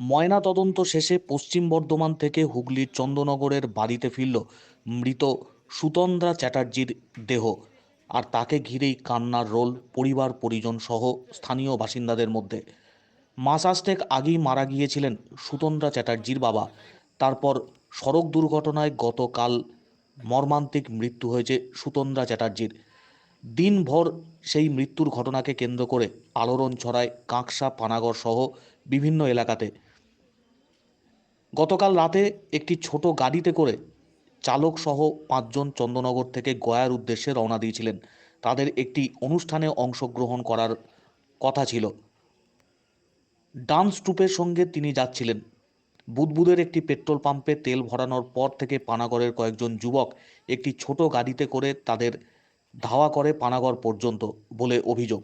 ময়না তদন্ত শেষে পশ্চিম বর্ধমান থেকে হুগলির চন্দননগরের বাড়িতে ফিরল মৃত সুতন্দ্রা চ্যাটার্জির দেহ। আর তাকে ঘিরেই কান্নার রোল পরিবার, পরিজন সহ স্থানীয় বাসিন্দাদের মধ্যে। মাস আষ্টেক আগেই মারা গিয়েছিলেন সুতন্দ্রা চ্যাটার্জির বাবা। তারপর সড়ক দুর্ঘটনায় গতকাল মর্মান্তিক মৃত্যু হয়েছে সুতন্দ্রা চ্যাটার্জির। দিনভর সেই মৃত্যুর ঘটনাকে কেন্দ্র করে আলোড়ন ছড়ায় কাঁকসা, পানাগড় সহ বিভিন্ন এলাকাতে। গতকাল রাতে একটি ছোট গাড়িতে করে চালক সহ পাঁচজন চন্দ্রনগর থেকে গয়ার উদ্দেশ্যে রওনা দিয়েছিলেন। তাদের একটি অনুষ্ঠানে অংশগ্রহণ করার কথা ছিল। ডান্স ট্রুপের সঙ্গে তিনি যাচ্ছিলেন। বুদবুদের একটি পেট্রোল পাম্পে তেল ভরানোর পর থেকে পানাগড়ের কয়েকজন যুবক একটি ছোট গাড়িতে করে তাদের ধাওয়া করে পানাগড় পর্যন্ত বলে অভিযোগ।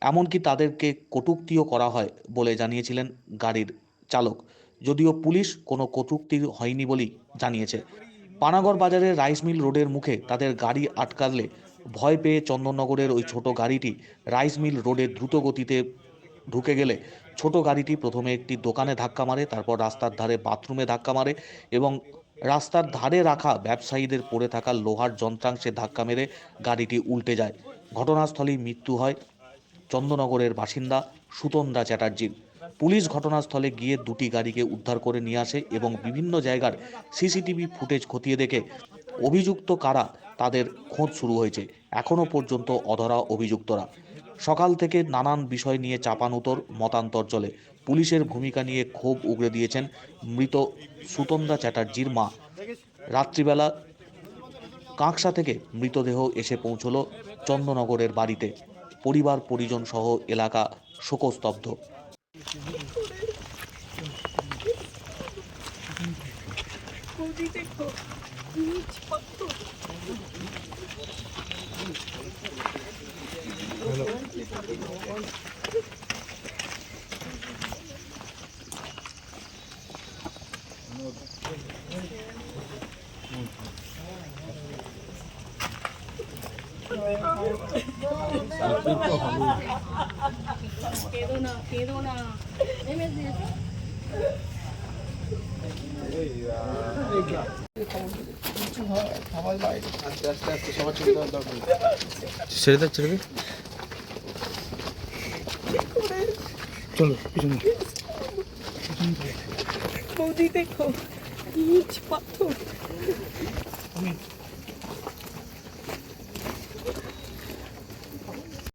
এমনকি তাদেরকে কটূক্তিও করা হয় বলে জানিয়েছিলেন গাড়ির চালক। যদিও পুলিশ কোনো কটূক্তি হয়নি বলেই জানিয়েছে। পানাগড় বাজারের রাইস মিল রোডের মুখে তাদের গাড়ি আটকালে ভয় পেয়ে চন্দননগরের ওই ছোট গাড়িটি রাইস মিল রোডে দ্রুত গতিতে ঢুকে গেলে ছোট গাড়িটি প্রথমে একটি দোকানে ধাক্কা মারে, তারপর রাস্তার ধারে বাথরুমে ধাক্কা মারে এবং রাস্তার ধারে রাখা ব্যবসায়ীদের পড়ে থাকা লোহার যন্ত্রাংশে ধাক্কা মেরে গাড়িটি উল্টে যায়। ঘটনাস্থলেই মৃত্যু হয়। চন্দননগরের বাসিন্দা সুতন্দা চ্যাটার্জির পুলিশ ঘটনাস্থলে গিয়ে দুটি গাড়িকে উদ্ধার করে নিয়ে আসে এবং বিভিন্ন জায়গার সিসিটিভি ফুটেজ খতিয়ে দেখে অভিযুক্ত কারা তাদের খোঁজ শুরু হয়েছে। এখনও পর্যন্ত অধরা অভিযুক্তরা। সকাল থেকে নানান বিষয় নিয়ে চাপানুতর মতান্তর চলে। পুলিশের ভূমিকা নিয়ে ক্ষোভ উগড়ে দিয়েছেন মৃত সুতন্দা চ্যাটার্জির মা। রাত্রিবেলা কাঁকসা থেকে মৃতদেহ এসে পৌঁছল চন্দননগরের বাড়িতে। পরিবার পরিজন সহ এলাকা শোকস্তব্ধ। বৌদি দেখো নিচ পাথর কেঁদো না কেঁদো না ছেড়ে দে ছেড়ে দে। চলো পিছনে। বৌদি দেখো পাথর।